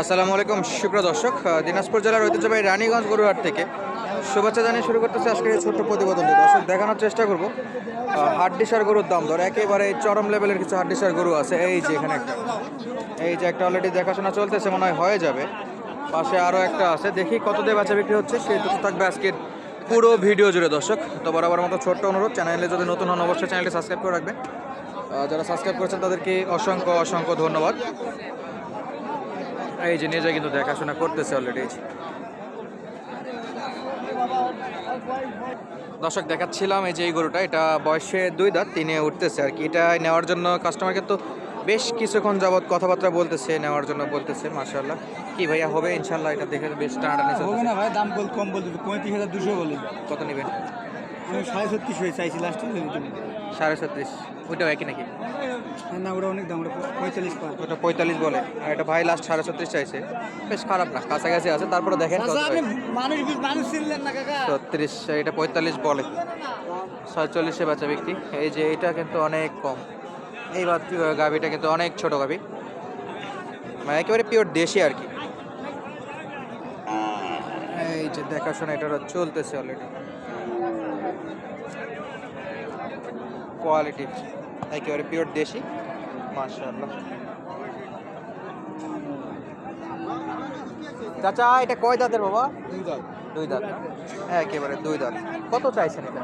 আসসালামু আলাইকুম, সুপ্রিয় দর্শক দিনাজপুর জেলার ঐতিহ্যবাহী রানীগঞ্জ গরুহাট থেকে শুভেচ্ছা জানিয়ে শুরু করতেছে আজকের এই ছোট্ট প্রতিবেদনটি। দর্শক, দেখানোর চেষ্টা করব হাড্ডিসার গরুর দাম দর। একেবারে চরম লেভেলের কিছু হাড্ডিসার গরু আছে। এই যে এখানে একটা, এই যে একটা অলরেডি দেখাশোনা চলতেছে, মনে হয় হয়ে যাবে। পাশে আরও একটা আছে। দেখি কত দিয়ে বেচা বিক্রি হচ্ছে, সেই থাকবে আজকের পুরো ভিডিও জুড়ে, দর্শক। তো বরাবর মতো ছোট্ট অনুরোধ, চ্যানেলে যদি নতুন হন, অবশ্যই চ্যানেলটি সাবস্ক্রাইব করে রাখবেন। যারা সাবস্ক্রাইব করেছেন, তাদেরকে অসংখ্য অসংখ্য ধন্যবাদ। এই যে নিজে কিন্তু দেখাশোনা করতেছে অলরেডি দর্শক দেখাচ্ছিলাম এই যে এই গরুটা এটা বয়সে দুই দাঁত তিনে উঠতেছে আর কি। এটা নেওয়ার জন্য কাস্টমার কিন্তু বেশ কিছুক্ষণ যাবৎ কথাবার্তা বলতেছে নেওয়ার জন্য বলতেছে মাশাল্লাহ কি ভাইয়া হবে? ইনশাল্লাহ এটা দেখে বেশ টানাটানি হবে। না ভাই দাম বল কম বলতে পঁয়ত্রিশ হাজার দুশো বলে। কত নেবেন? আমি সাড়ে ছত্রিশ হয়ে চাইছি লাস্টে সাড়ে ছত্রিশ। ওইটাও একই নাকি? না ওটা অনেক দাম ওটা পঁয়তাল্লিশ ওটা পঁয়তাল্লিশ বলে আর এটা ভাই লাস্ট সাড়ে ছত্রিশ চাইছে বেশ খারাপ না কাছাকাছি আছে তারপরে দেখেন হয়। না কাকা? ছত্রিশ এটা পঁয়তাল্লিশ বলে। ছয়চল্লিশে বাচ্চা ব্যক্তি এই যে এটা কিন্তু অনেক কম। এই গাভিটা কিন্তু অনেক ছোট গাভি। মানে একেবারে পিওর দেশি আর কি। এই যে দেখাশোনা এটা চলতেছে অলরেডি কোয়ালিটি একেবারে পিওর দেশি। মাশাআল্লাহ। চাচা এটা কয় দাঁতের বাবা? দুই দাম দুই দাঁত? একেবারে দুই দাঁত। কত চাইছেন এটা?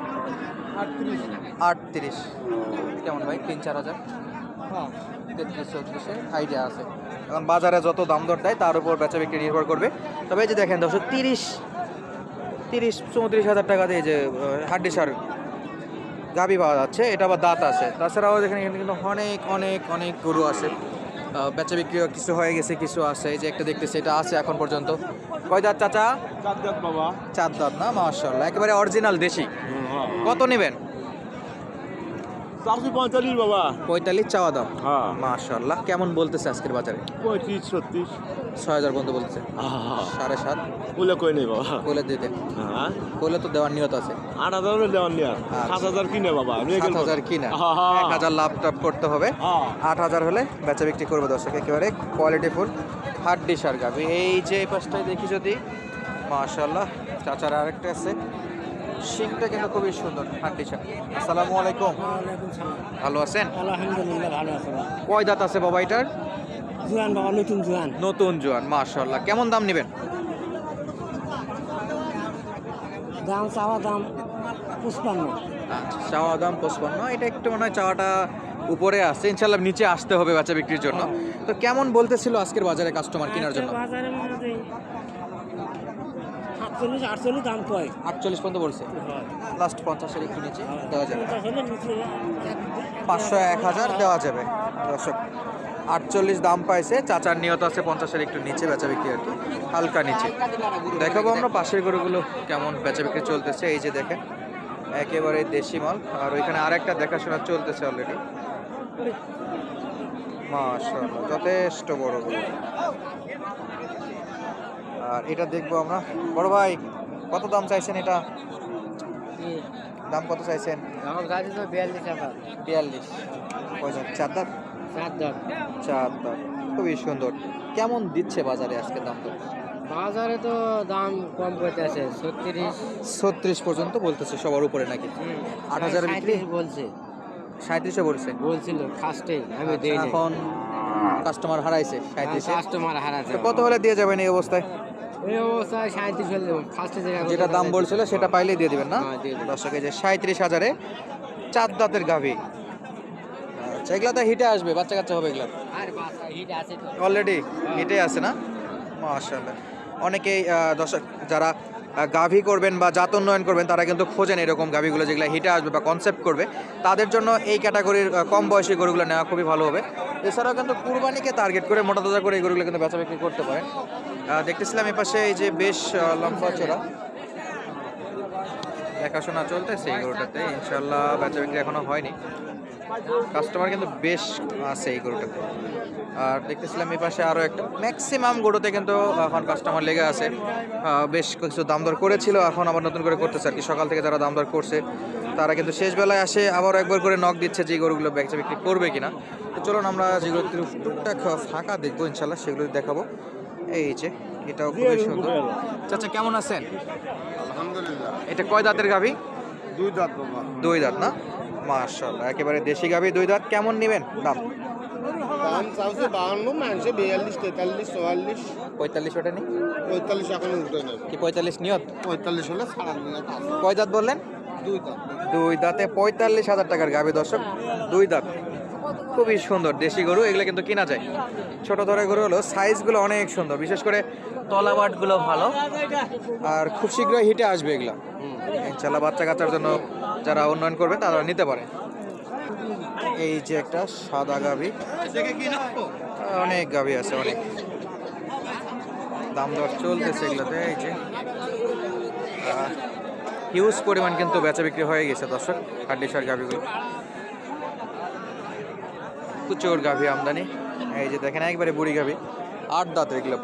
আটত্রিশ। আটত্রিশ। কেমন ভাই? তিন চার হাজার? হ্যাঁ। তেত্রিশ চৌত্রিশে আইডিয়া আছে। এখন বাজারে যত দাম দর দেয় তার উপর বেচা বিক্রি নির্ভর করবে। তবে এই যে দেখেন দর্শক তিরিশ তিরিশ চৌত্রিশ হাজার টাকা দিয়ে যে হাড্ডি সার গাভি পাওয়া যাচ্ছে এটা আবার দাঁত আছে। তাছাড়াও এখানে কিন্তু অনেক অনেক অনেক গরু আছে। বেচা বিক্রি কিছু হয়ে গেছে কিছু আছে। এই যে একটা দেখতেছি এটা আছে এখন পর্যন্ত। কয় দাঁত চাচা? চার দাঁত বাবা। চার দাঁত না মাশাল্লাহ একেবারে অরিজিনাল দেশি। কত নেবেন? চারশো পঁয়তাল্লিশ বাবা। পঁয়তাল্লিশ চাওয়া দাম হ্যাঁ। মাশাল্লাহ কেমন বলতেছে আজকের বাজারে? পঁয়ত্রিশ ছত্রিশ। ছয় হাজার বন্ধু বলতেছে। সাড়ে সাত। বলে কই নেই বাবা। কোলে দিতে হ্যাঁ। কোলে তো দেওয়ার নিয়ত আছে। আট হাজার দেওয়ার নিয়ে সাত হাজার কিনে বাবা সাত হাজার কিনা। এক হাজার লাভ টাভ করতে হবে। আট হাজার হলে বেচা বিক্রি করবে দর্শক একেবারে কোয়ালিটি ফুল হাড্ডি সার গাবি এই যে এই পাশটায় দেখি যদি। মাশাল্লাহ চাচার আরেকটা আছে। শিংটা কিন্তু খুবই সুন্দর হাড্ডি সার আসসালামু আলাইকুম। ভালো আছেন? আলহামদুলিল্লাহ ভালো আছে কয় দাঁত আছে বাবা এটার? জুয়ান বাবা নতুন জুয়ান। নতুন জোয়ান মাশাল্লাহ কেমন দাম নেবেন? দাম চাওয়া দাম পুষ্পান্ন আচ্ছা চাওয়া দাম পঁচপান্ন। এটা একটু মনে হয় চাওয়াটা উপরে আসছে ইনশাল্লাহ নিচে আসতে হবে বাচ্চা বিক্রির জন্য। তো কেমন বলতেছিল আজকের বাজারে কাস্টমার কেনার জন্য? সাতচল্লিশ আটচল্লিশ দাম কয়? আটচল্লিশ পর্যন্ত বলছে। লাস্ট পঞ্চাশের একটু নিচে দেওয়া যাবে। পাঁচশো এক হাজার দেওয়া যাবে। দর্শক আটচল্লিশ দাম পাইছে চাচার নিয়ত আছে পঞ্চাশের একটু নিচে বেচা বিক্রি আর কি হালকা নিচে। দেখাবো আমরা পাশের গরুগুলো কেমন বেচা বিক্রি চলতেছে এই যে দেখেন একেবারে দেশি মাল। আর ওইখানে আরেকটা দেখাশোনা চলতেছে অলরেডি মাশাআল্লাহ যথেষ্ট বড় গরু। আর এটা দেখব আমরা। বড় ভাই কত দাম চাইছেন এটা? দাম কত চাইছেন? বিয়াল্লিশ পয়সা চার দাঁত চার দাম খুবই সুন্দর। কেমন দিচ্ছে বাজারে আজকে দাম তো? বাজারে তো দাম কম করতে আছে ছত্রিশ। ছত্রিশ পর্যন্ত বলতেছে সবার উপরে নাকি? আট হাজারে বিক্রি বলছে। সাঁত্রিশে বলছে? বলছিল ফার্স্টে আমি এখন কাস্টমার হারাইছে সাঁত্রিশে কাস্টমার হারাছে তো কত হলে দিয়ে যাবেন এই অবস্থায়? এই অবস্থায় সাঁত্রিশ হলে ফার্স্টে যেটা দাম বলছিল সেটা পাইলেই দিয়ে দিবেন না? হ্যাঁ, দর্শকে যে সাঁত্রিশ হাজারে চার দাঁতের গাভি। আচ্ছা এগুলা তো হিটে আসবে বাচ্চা কাচ্চা হবে এগুলা? অলরেডি হিটে আছে না? মাশাআল্লাহ। অনেকেই দর্শক যারা গাভী করবেন বা জাত উন্নয়ন করবেন, তারা কিন্তু খোঁজেন এরকম গাভীগুলো যেগুলো হিটে আসবে বা কনসেপ্ট করবে। তাদের জন্য এই ক্যাটাগরির কম বয়সী গরুগুলো নেওয়া খুবই ভালো হবে। এছাড়াও কিন্তু কুরবানিকে টার্গেট করে, মোটা তাজা করে এই গরুগুলো কিন্তু বেচা বিক্রি করতে পারেন দেখতেছিলাম এ পাশে এই যে বেশ লম্বা চোরা। দেখাশোনা চলতেছে এই গরুটাতে ইনশাল্লাহ বেচা বিক্রি এখনও হয়নি। কাস্টমার কিন্তু বেশ আছে এই গরুটাতে। আর দেখতেছিলাম এই পাশে আরও একটা। ম্যাক্সিমাম গরুতে কিন্তু এখন কাস্টমার লেগে আছে। বেশ কিছু দাম দর করেছিল এখন আবার নতুন করে করতেছে আর কি সকাল থেকে যারা দাম দর করছে তারা কিন্তু শেষ বেলায় আসে আবার একবার করে নক দিচ্ছে যে গরুগুলো বেচা বিক্রি করবে কিনা। তো চলুন আমরা যেগুলো টুকটাক ফাঁকা দেখব ইনশাল্লাহ সেগুলো দেখাবো। এই যে এটাও খুবই সুন্দর। চাচা কেমন আছেন? আলহামদুলিল্লাহ। এটা কয় দাঁতের গাভি? দুই দাঁত দুই দাঁত না? মাশাল্লাহ একেবারে দেশি গাভি দুই দাঁত কেমন নেবেন দাম? দাম চাইছে বাহান্ন মাংসে বিয়াল্লিশ তেতাল্লিশ চুয়াল্লিশ। পঁয়তাল্লিশ ওটা নেই পঁয়তাল্লিশ এখন উঠে নেই। কি পঁয়তাল্লিশ নিয়ত? পঁয়তাল্লিশ হলে কয় দাঁত বললেন? দুই দাঁত। দুই দাঁতে পঁয়তাল্লিশ হাজার টাকার গাভি দর্শক দুই দাঁত। খুবই সুন্দর দেশি গরু, এগুলো কিন্তু কেনা যায়। ছোট ধরনের গরু হলো সাইজগুলো অনেক সুন্দর, বিশেষ করে তলাবাটগুলো ভালো। আর খুব শীঘ্রই হিটে আসবে এগুলো। ইনশাল্লাহ বাচ্চা কাচ্চার জন্য যারা উন্নয়ন করবে তারা নিতে পারে। এই যে একটা সাদা গাভি। অনেক গাভি আছে, অনেক। দাম দর চলতেছে এগুলোতে, এই যে। হিউজ পরিমাণ কিন্তু বেচা বিক্রি হয়ে গেছে, দর্শক, হাড্ডিসার গাভিগুলো। প্রচুর গাভি আমদানি। এই যে দেখেন, একবারে বুড়ি গাভি। আট দাঁত এগুলো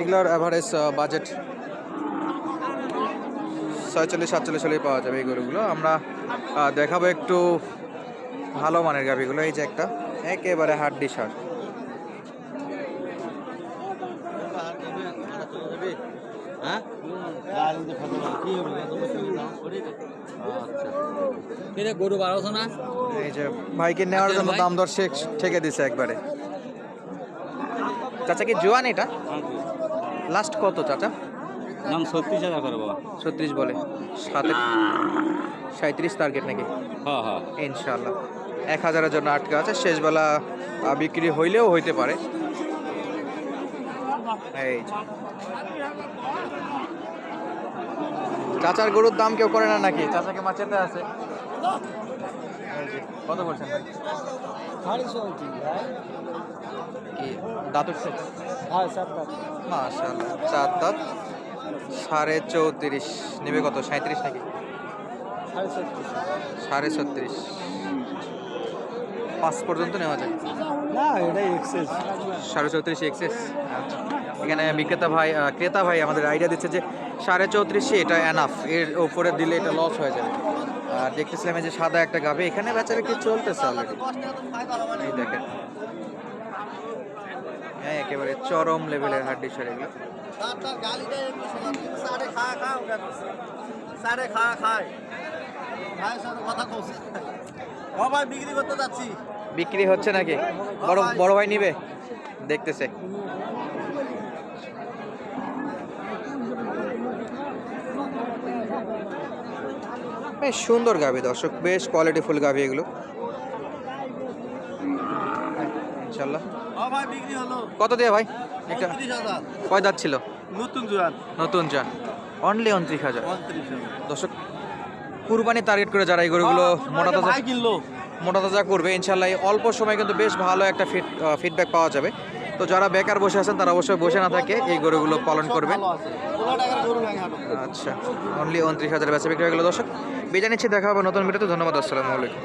এগুলোর অ্যাভারেজ বাজেট ছয়চল্লিশ, সাতচল্লিশ হলেই পাওয়া যাবে এই গরুগুলো। আমরা দেখাবো একটু ভালো মানের গাভিগুলো। এই যে একটা, একেবারে হাড্ডি সার। গরু বারোশো না? এই যে ভাইকে নেওয়ার জন্য দাম দর শেখ ঠেকে দিছে একবারে। চাচা কি জোয়ান এটা? লাস্ট কত চাচা? দাম ছত্রিশ হাজার করে বাবা। ছত্রিশ বলে। সাথে সাঁত্রিশ টার্গেট নাকি? হ্যাঁ হ্যাঁ। ইনশাল্লাহ এক হাজারের জন্য আটকে আছে। শেষবেলা বিক্রি হইলেও হইতে পারে। এই চাচার গরুর দাম কেউ করে না নাকি? চাচাকে মাছেতে আছে। কত বলছেন ভাই দাঁত উঠছে মাশাআল্লাহ চার দাঁত সাড়ে চৌত্রিশ। নেবে কত? সাঁত্রিশ নাকি? সাড়ে ছত্রিশ। পাঁচ পর্যন্ত নেওয়া যায়? না এটা এক্সেস সাড়ে চৌত্রিশ এক্সেস এখানে বিক্রেতা ভাই ক্রেতা ভাই আমাদের আইডিয়া দিচ্ছে যে সাড়ে চৌত্রিশে এটা অ্যানাফ এর ওপরে দিলে এটা লস হয়ে যাবে। আর দেখতেছিলাম যে সাদা একটা গাবে এখানে বেচা বিক্রি চলতেছে অলরেডি এই দেখেন। হ্যাঁ একেবারে চরম লেভেলের হাড্ডি সার এগুলো। বিক্রি হচ্ছে নাকি? বড় বড় ভাই নিবে? দেখতেছে। বেশ সুন্দর গাভি দর্শক বেশ কোয়ালিটি ফুল গাভি এগুলো। ইনশাল্লাহ কত দিয়ে ভাই? একটা কয় দাঁত ছিল? নতুন জোয়ান। নতুন চান অনলি উনত্রিশ হাজার। দর্শক কুরবানি টার্গেট করে যারা এই গরুগুলো মোটা তাজা কিনলো। মোটা তাজা করবে ইনশাল্লাহ অল্প সময় কিন্তু বেশ ভালো একটা ফিট ফিডব্যাক পাওয়া যাবে। তো যারা বেকার বসে আছেন, তারা অবশ্যই বসে না থাকে, এই গরুগুলো পালন করবেন। আচ্ছা অনলি উনত্রিশ হাজার বেচা বিক্রি হয়ে গেল দর্শক। বিজয় নিচ্ছি, দেখা হবে নতুন ভিডিওতে। ধন্যবাদ, আসসালামু আলাইকুম।